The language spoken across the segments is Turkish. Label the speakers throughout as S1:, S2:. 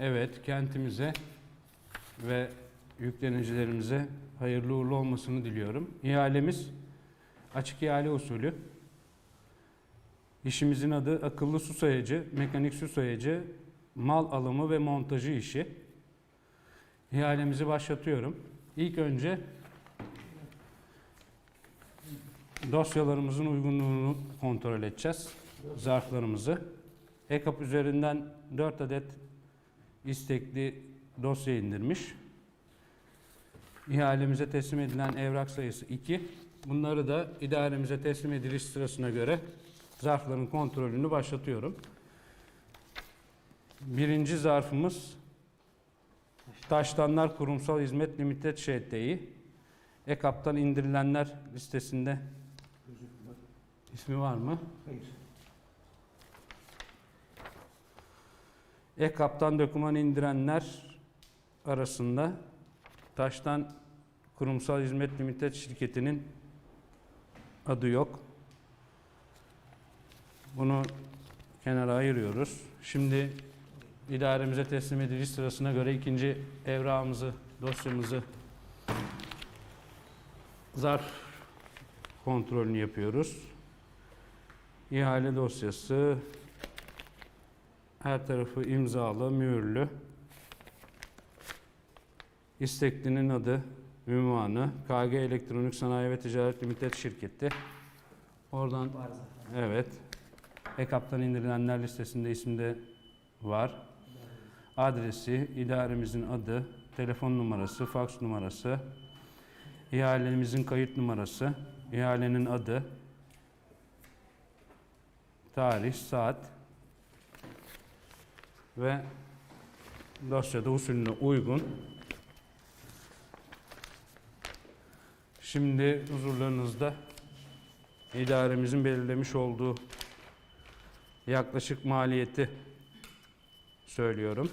S1: Evet, kentimize ve yüklenicilerimize hayırlı uğurlu olmasını diliyorum. İhalemiz açık ihale usulü. İşimizin adı akıllı su sayacı, mekanik su sayacı, mal alımı ve montajı işi. İhalemizi başlatıyorum. İlk önce dosyalarımızın uygunluğunu kontrol edeceğiz. Zarflarımızı. EKAP üzerinden 4 adet istekli dosya indirmiş. İhalemize teslim edilen evrak sayısı 2. Bunları da idaremize teslim ediliş sırasına göre zarfların kontrolünü başlatıyorum. Birinci zarfımız Taştanlar Kurumsal Hizmet Limited ŞT'yi EKAP'tan indirilenler listesinde ismi var mı?
S2: Hayır.
S1: EKAP'tan doküman indirenler arasında Taştan Kurumsal Hizmet Limited şirketinin adı yok. Bunu kenara ayırıyoruz. Şimdi idaremize teslim ediliş sırasına göre ikinci evrağımızı, dosyamızı zarf kontrolünü yapıyoruz. İhale dosyası her tarafı imzalı, mühürlü. İsteklinin adı, ünvanı, KG Elektronik Sanayi ve Ticaret Limited şirketi. Oradan evet. EKAP'tan indirilenler listesinde isimde var. Adresi, idaremizin adı, telefon numarası, faks numarası, ihalemizin kayıt numarası, ihalenin adı, tarih, saat ve dosyada usulüne uygun. Şimdi huzurlarınızda idaremizin belirlemiş olduğu yaklaşık maliyeti söylüyorum.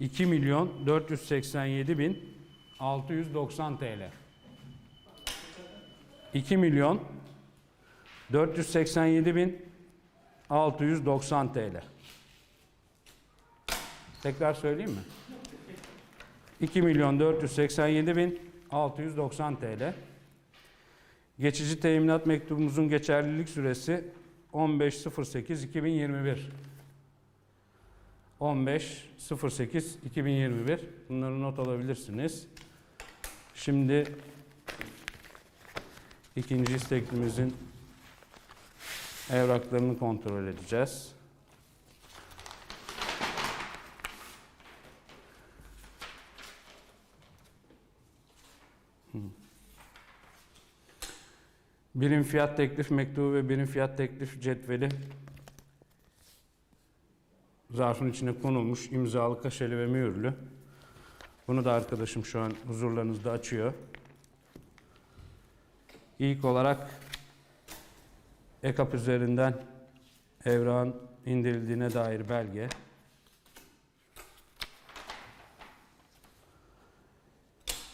S1: 2 milyon 487 bin 690 TL. 2 milyon 487 bin 690 TL. Tekrar söyleyeyim mi? 2 milyon 487 bin 690 TL. Geçici teminat mektubumuzun geçerlilik süresi 15.08.2021. 15.08.2021. Bunları not alabilirsiniz. Şimdi ikinci isteklimizin evraklarını kontrol edeceğiz. Birim fiyat teklif mektubu ve birim fiyat teklif cetveli zarfın içine konulmuş, imzalı, kaşeli ve mühürlü. Bunu da arkadaşım şu an huzurlarınızda açıyor. İlk olarak EKAP üzerinden evrağın indirildiğine dair belge.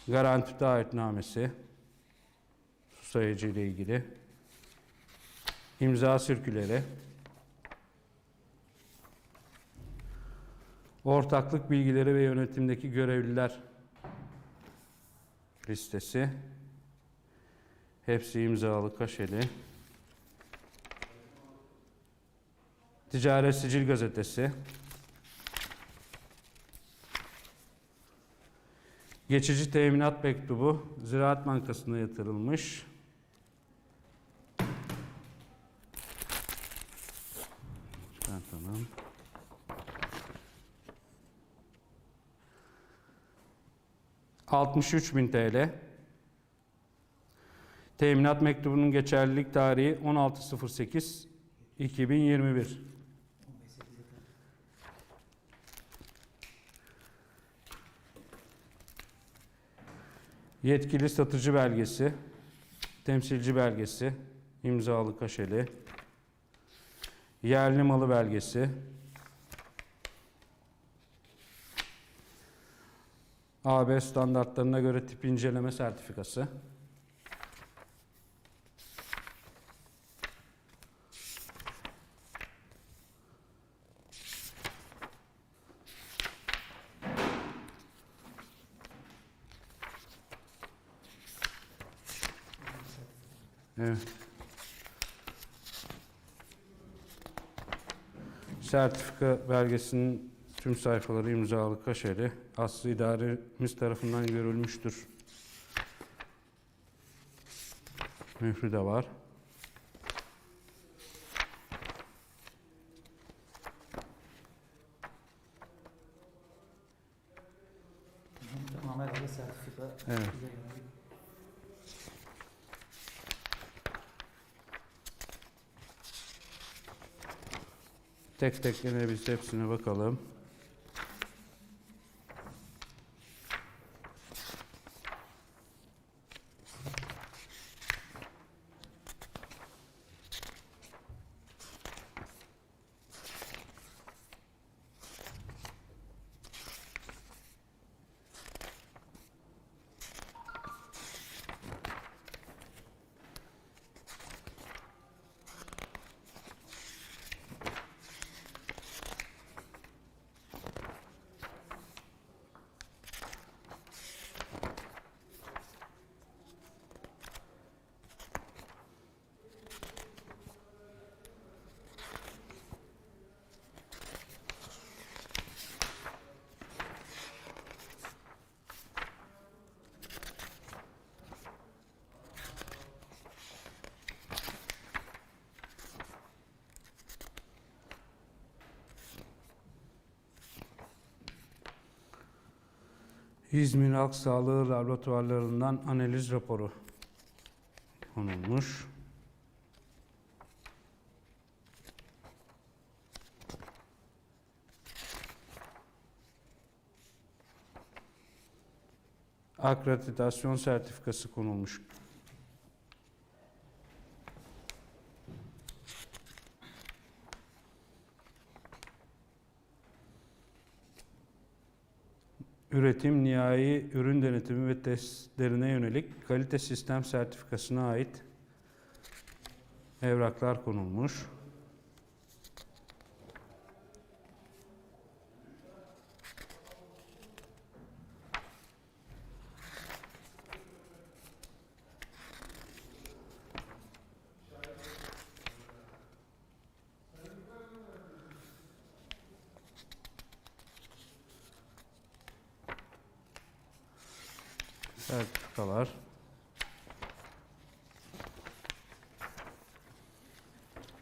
S1: Garanti taahhütnamesi su sayıcı ile ilgili. imza sirküleri. Ortaklık bilgileri ve yönetimdeki görevliler listesi. Hepsi imzalı, kaşeli. Ticaret Sicil Gazetesi. Geçici teminat mektubu Ziraat Bankası'na yatırılmış. ...63 bin TL. Teminat mektubunun geçerlilik tarihi 16.08.2021.
S2: 15
S1: Yetkili satıcı belgesi, temsilci belgesi, imzalı kaşeli, yerli malı belgesi, AB standartlarına göre tip inceleme sertifikası. Evet. Sertifika belgesinin tüm sayfaları imzalı kaşeli. Aslı idaremiz tarafından görülmüştür. Mührü de var. Evet. Tek tek yine biz hepsine bakalım. İzmir Halk Sağlığı Laboratuvarlarından analiz raporu konulmuş. Akreditasyon sertifikası konulmuş. Üretim, nihai ürün denetimi ve testlerine yönelik kalite sistem sertifikasına ait evraklar konulmuş. Sertifikalar.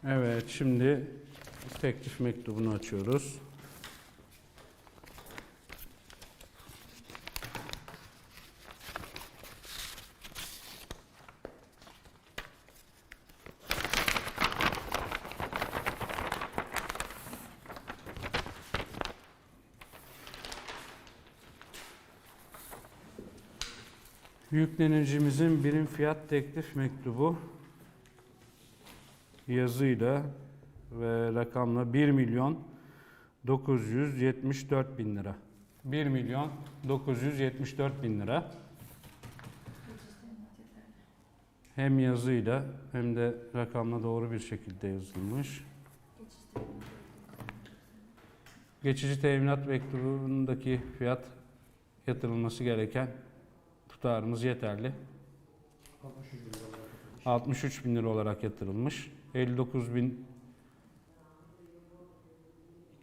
S1: Evet, şimdi teklif mektubunu açıyoruz. Yüklenicimizin birim fiyat teklif mektubu yazıyla ve rakamla 1 milyon 974 bin lira. 1 milyon 974 bin lira. Hem yazıyla hem de rakamla doğru bir şekilde yazılmış. Geçici teminat mektubundaki fiyat yatırılması gereken tutarımız yeterli. 63 bin lira olarak yatırılmış. 59 bin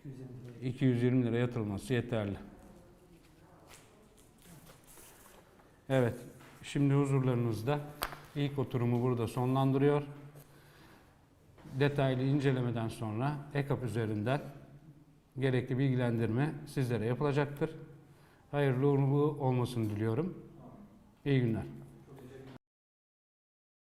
S3: 220 lira.
S1: 220 lira yatırılması yeterli. Evet, şimdi huzurlarınızda ilk oturumu burada sonlandırıyor. Detaylı incelemeden sonra EKAP üzerinden gerekli bilgilendirme sizlere yapılacaktır. Hayırlı uğurlu olmasını diliyorum. İyi günler.